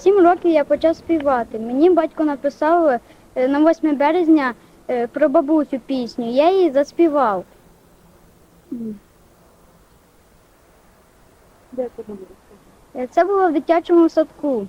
сім років я почав співати. Мені батько написав е, на 8 березня е, про бабусю пісню. Я її заспівав. Де це було? Е, Це було в дитячому садку.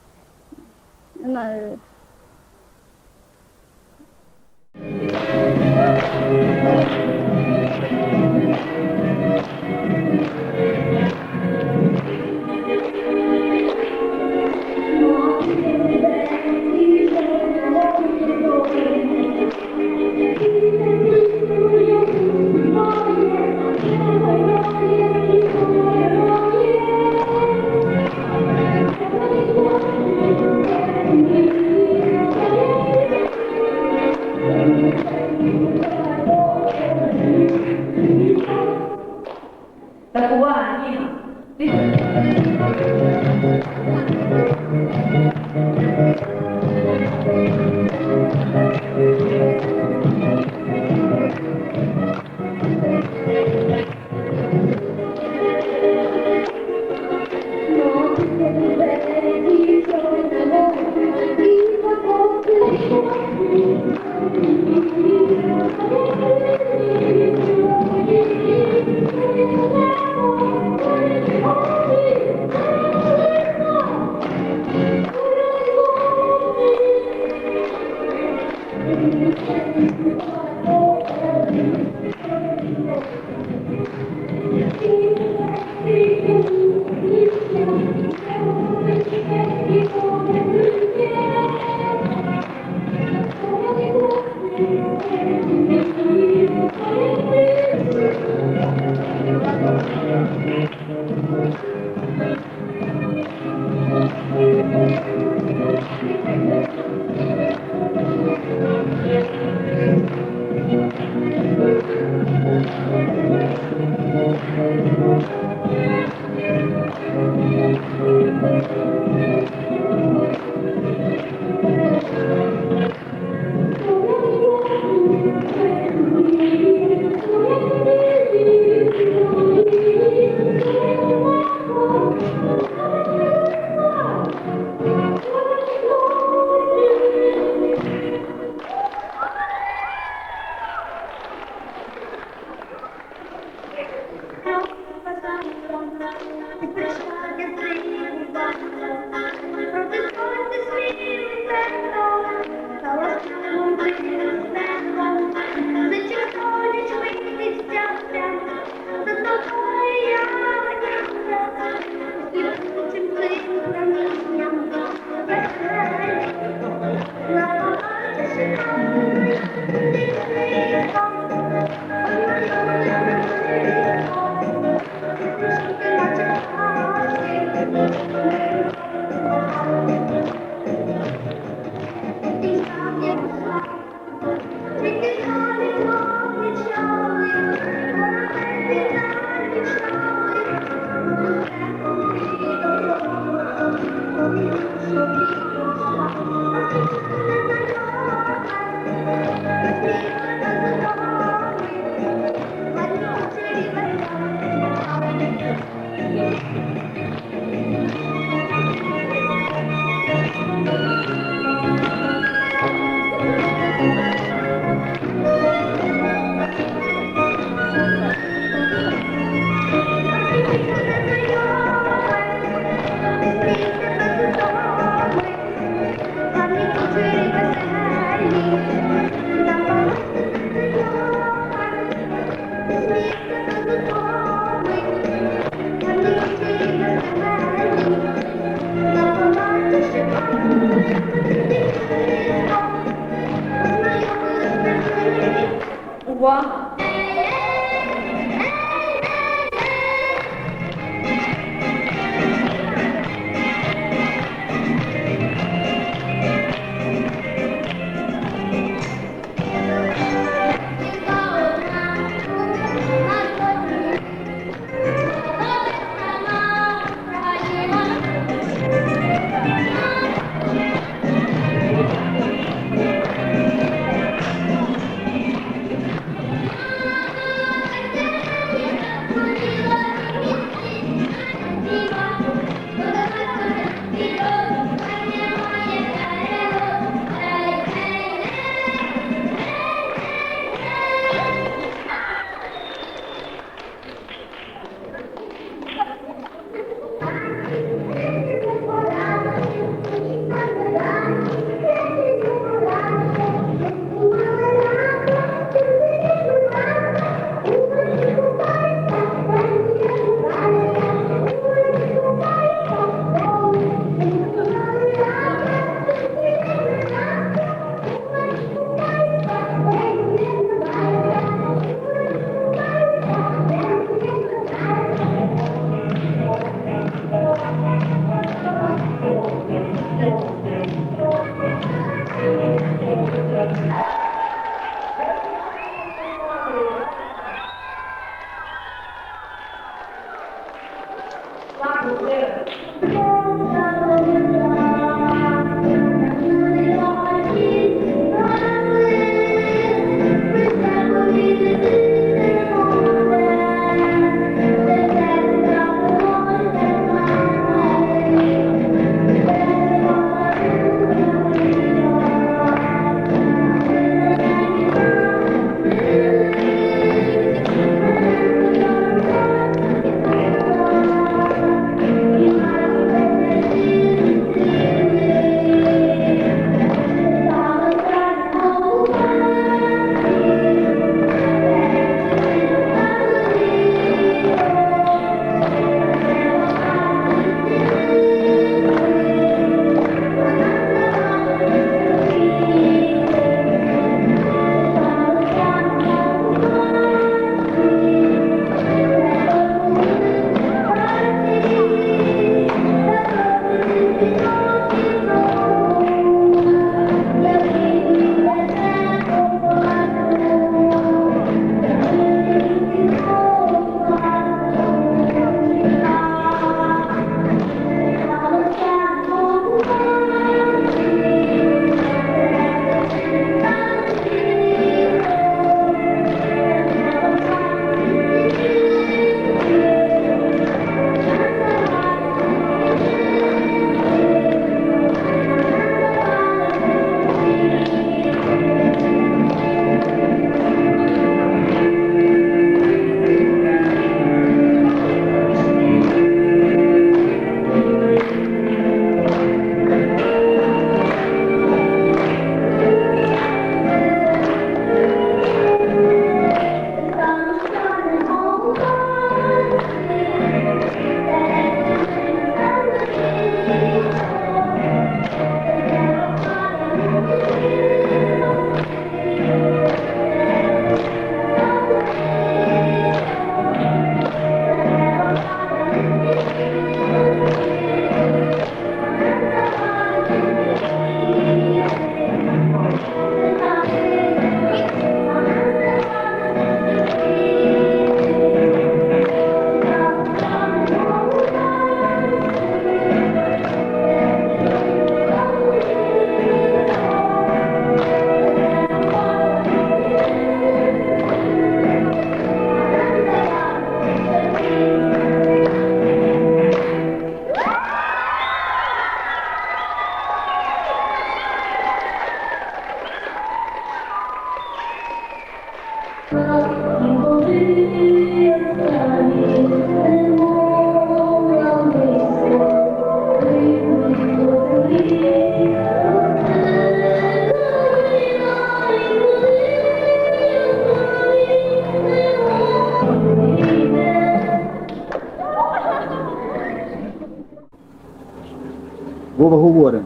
Вова говори.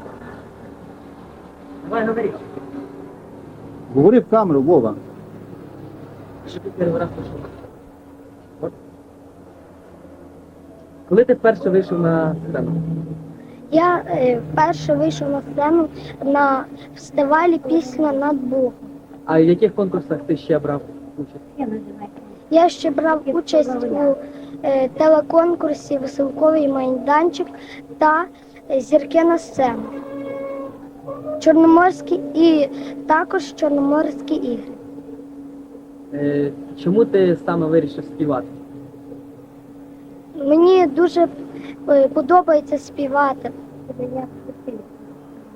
Давай говори. Говори в камеру, Вова. Що ти перший раз пішов? От. Коли ти вперше вийшов на сцену? Я е, вперше вийшов на сцену на фестивалі Пісня над Богом. А в яких конкурсах ти ще брав участь? Я ще брав участь у е, телеконкурсі Веселковий майданчик та зірки на сцену. Чорноморські і також Чорноморські ігри. Е, чому ти саме вирішив співати? Мені дуже е, подобається співати.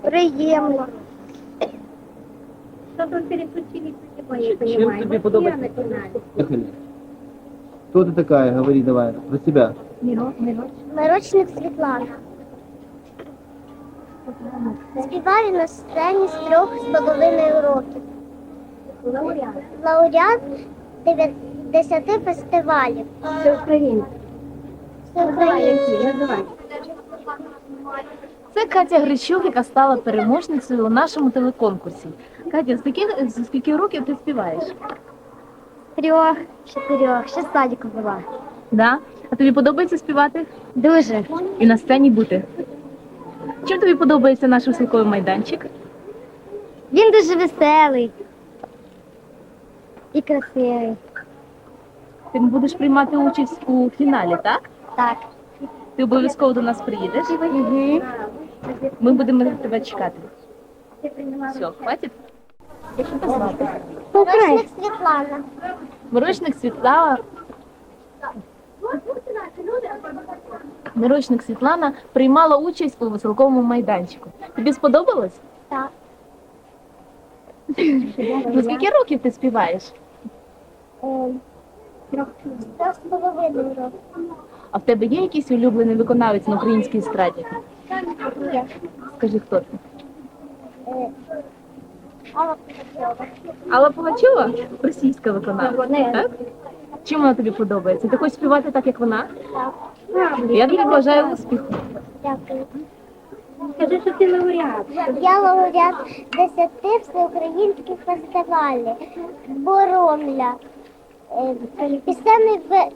Приємно. Чим тобі подобається? Поехали. Кто ты такая? Говори давай. Про себя. Мирочник Світлана. Співаю на сцені з трьох з половиною років. Лауреат 10 фестивалів. Всеукраїнських. Всеукраїнських. Це Катя Грищук, яка стала переможницею у нашому телеконкурсі. Катя, з скільки, з скільки років ти співаєш? Трьох, чотирьох, ще садіку була. Да? А тобі подобається співати Дуже. і на сцені бути? Чим тобі подобається наш високовий майданчик? Він дуже веселий і красивий. Ти будеш приймати участь у фіналі, так? Так. Ти обов'язково до нас приїдеш. Угу. Ми будемо тебе чекати. Все, хватить? Мирочник Світлана. Мирочник Світлана. Мирочник Світлана приймала участь у веселковому майданчику. Тобі сподобалось? Так. Ну скільки років ти співаєш? Трьох з половиною років. А в тебе є якийсь улюблений виконавець на українській естраді? Є. Скажи, хто ти? Алла Пугачова. Алла Пугачова? Російська виконавиця, так? Чим вона тобі подобається? Ти хочеш співати так, як вона? Так. Я тобі бажаю успіху. Дякую. Скажи, що ти лауреат. Я лауреат 10 всеукраїнських фестивалів. Боромля. Е, Пісенний ве-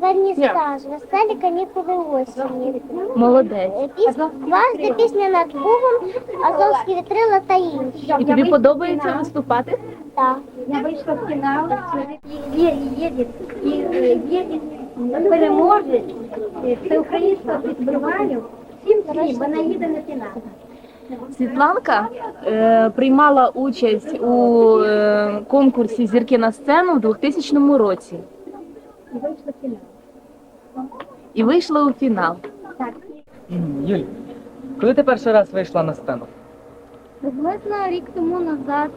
вернісаж, веселі канікули осені. Молодець. Е, Пісня, пісня над Богом, Азовські вітрила та інші. І тобі подобається виступати? Так. Я вийшла в фінал, є, їде, і е, їде переможець всеукраїнського фестивалю. Всім всім, вона їде на фінал. Світланка е, приймала участь у е, конкурсі Зірки на сцену в 2000 році І вийшла фінал. і вийшла у фінал. Юль, коли ти перший раз вийшла на сцену? Приблизно рік тому назад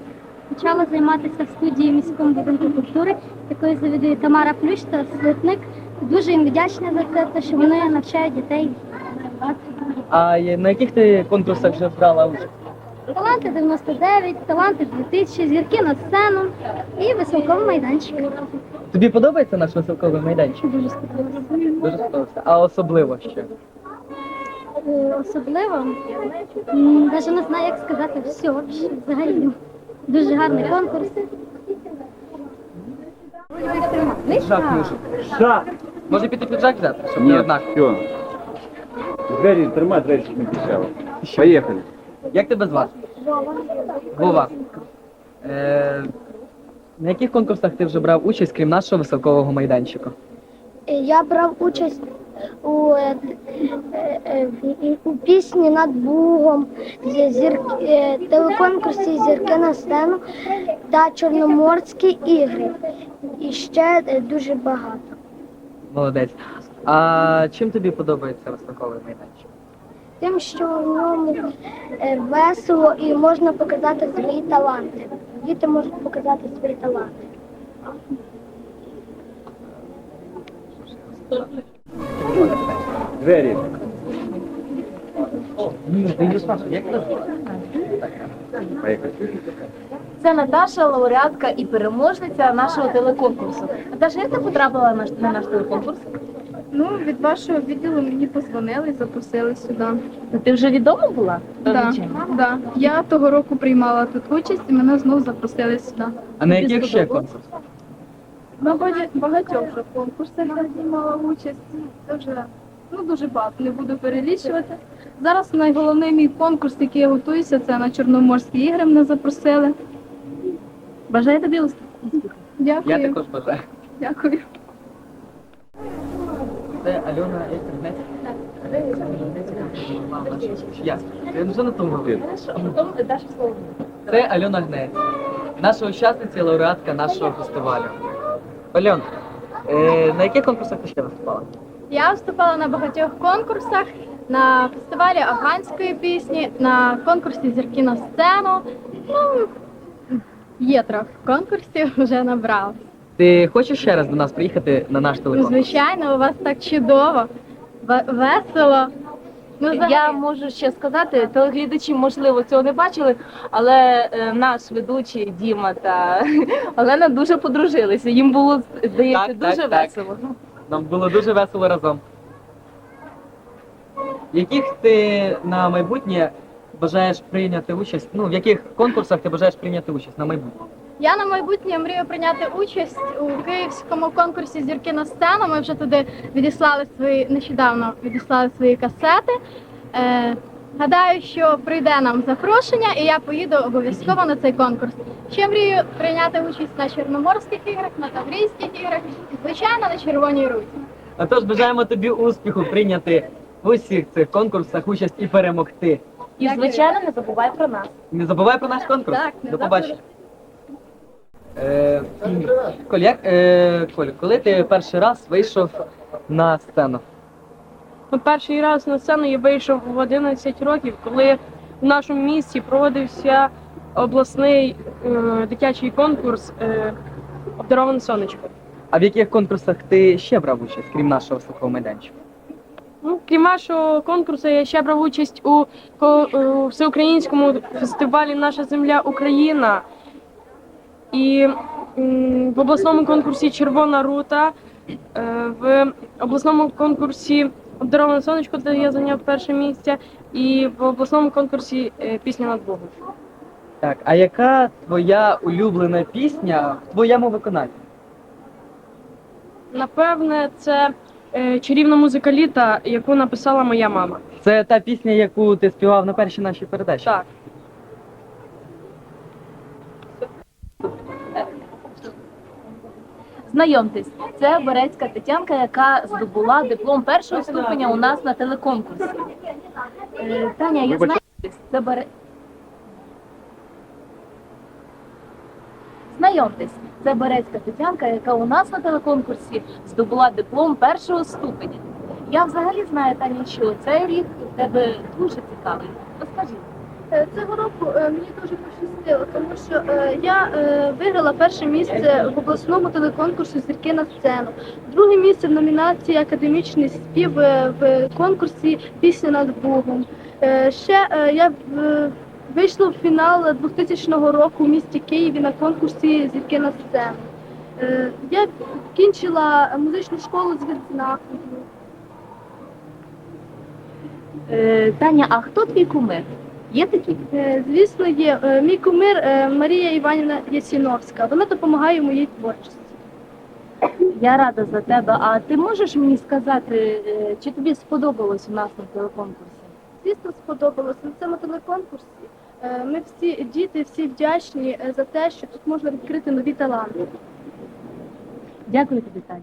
почала займатися в студії міського будинку культури, якою завідує Тамара Плющ та Слитник. Дуже їм вдячна за це, те, що вони навчають дітей. А на яких ти конкурсах вже брала участь? Таланти 99, таланти 2000, зірки на сцену і високовий майданчик. Тобі подобається наш високовий майданчик? Дуже сподобалося. Дуже сподобався. А особливо що? Е, Особливо навіть не знаю, як сказати все взагалі. Дуже гарний конкурс. Жак! Може піти піджак взяти, щоб не однак. все. Двері, тримай двері, щоб не пішало. Поехали. Як тебе звати? Вова. Е, на яких конкурсах ти вже брав участь, крім нашого високового майданчика? Е, Я брав участь у, е, е, е, у пісні над Бугом, зі- зір, е, телеконкурсі Зірки на сцену та Чорноморські ігри. І ще е, дуже багато. Молодець. А чим тобі подобається високовий майданчик? Тим, що в ньому е, весело і можна показати свої таланти. Діти можуть показати свої таланти. Двері. Ні, ти не спрашивай, як Поехали. Це Наташа, лауреатка і переможниця нашого телеконкурсу. Наташа, як ти потрапила на наш, на наш телеконкурс? Ну, від вашого відділу мені позвонили і запросили сюди. Ну, Ти вже відома була? Да, Звичайно. да. Я того року приймала тут участь і мене знову запросили сюди. А на яких ще конкурсах? На багатьох вже конкурсах я приймала участь. Це вже ну, дуже багато, не буду перелічувати. Зараз найголовніший мій конкурс, який я готуюся, це на Чорноморські ігри мене запросили. Бажаю тобі успіху. Дякую. Я також бажаю. Дякую. Це Альона Ельтернет. Я вже на тому говорив. Це Альона Гнець, наша учасниця і лауреатка нашого фестивалю. Альон, е, на яких конкурсах ти ще виступала? Я виступала на багатьох конкурсах, на фестивалі афганської пісні, на конкурсі зірки на сцену. Ну, є трохи конкурсів, вже набрала. Ти хочеш ще раз до нас приїхати на наш телеконкурс? звичайно, у вас так чудово, ве- весело. Ну, взагалі, Я можу ще сказати, телеглядачі, можливо, цього не бачили, але е, наш ведучий Діма та Олена дуже подружилися. Їм було, здається, Так, так, дуже так. весело. Нам було дуже весело разом. Яких ти на майбутнє бажаєш прийняти участь? Ну, в яких конкурсах ти бажаєш прийняти участь на майбутнє? Я на майбутнє мрію прийняти участь у київському конкурсі зірки на сцену. Ми вже туди відіслали свої нещодавно відіслали свої касети. Е, гадаю, що прийде нам запрошення, і я поїду обов'язково на цей конкурс. Ще мрію прийняти участь на Чорноморських іграх, на Таврійських іграх і, звичайно, на Червоній Руті. Отож, бажаємо тобі успіху прийняти в усіх цих конкурсах участь і перемогти. І, звичайно, не забувай про нас. Не забувай про наш конкурс. Так, не До побачення. Е, Коль, як, е, Коль, коли ти перший раз вийшов на сцену? Перший раз на сцену я вийшов в 11 років, коли в нашому місті проводився обласний е, дитячий конкурс е, Обдароване сонечко. А в яких конкурсах ти ще брав участь, крім нашого високого майданчика? Ну, крім нашого конкурсу, я ще брав участь у, ко- у всеукраїнському фестивалі Наша земля Україна і м, в обласному конкурсі Червона рута, е, в обласному конкурсі Обдароване сонечко, де я зайняв перше місце, і в обласному конкурсі е, Пісня над Богом. Так, а яка твоя улюблена пісня в твоєму виконанні? Напевне, це е, чарівна музика літа, яку написала моя мама. Це та пісня, яку ти співав на першій нашій передачі? Так. Знайомтесь, це Берецька Тетянка, яка здобула диплом першого ступеня у нас на телеконкурсі. Е, Таня, я знаю, це Бере... Знайомтесь, це Берецька Тетянка, яка у нас на телеконкурсі здобула диплом першого ступеня. Я взагалі знаю, Таня, що цей рік у тебе дуже цікавий. Розкажи. Е, Цього року е, мені дуже пощастило, тому що е, я виграла перше місце в обласному телеконкурсі Зірки на сцену. Друге місце в номінації Академічний спів в конкурсі Пісня над Богом. Ще я вийшла в фінал 2000 року в місті Києві на конкурсі Зірки на сцену. Я кінчила музичну школу з відзнакою. Таня, а хто твій кумир? Є такі? Е, Звісно, є Е, мій кумир е, Марія Іванівна Ясіновська. Вона допомагає в моїй творчості. Я рада за тебе. А ти можеш мені сказати, чи тобі сподобалось у нас на телеконкурсі? Звісно, сподобалося на цьому телеконкурсі. Ми всі діти, всі вдячні за те, що тут можна відкрити нові таланти. Дякую тобі, Таня.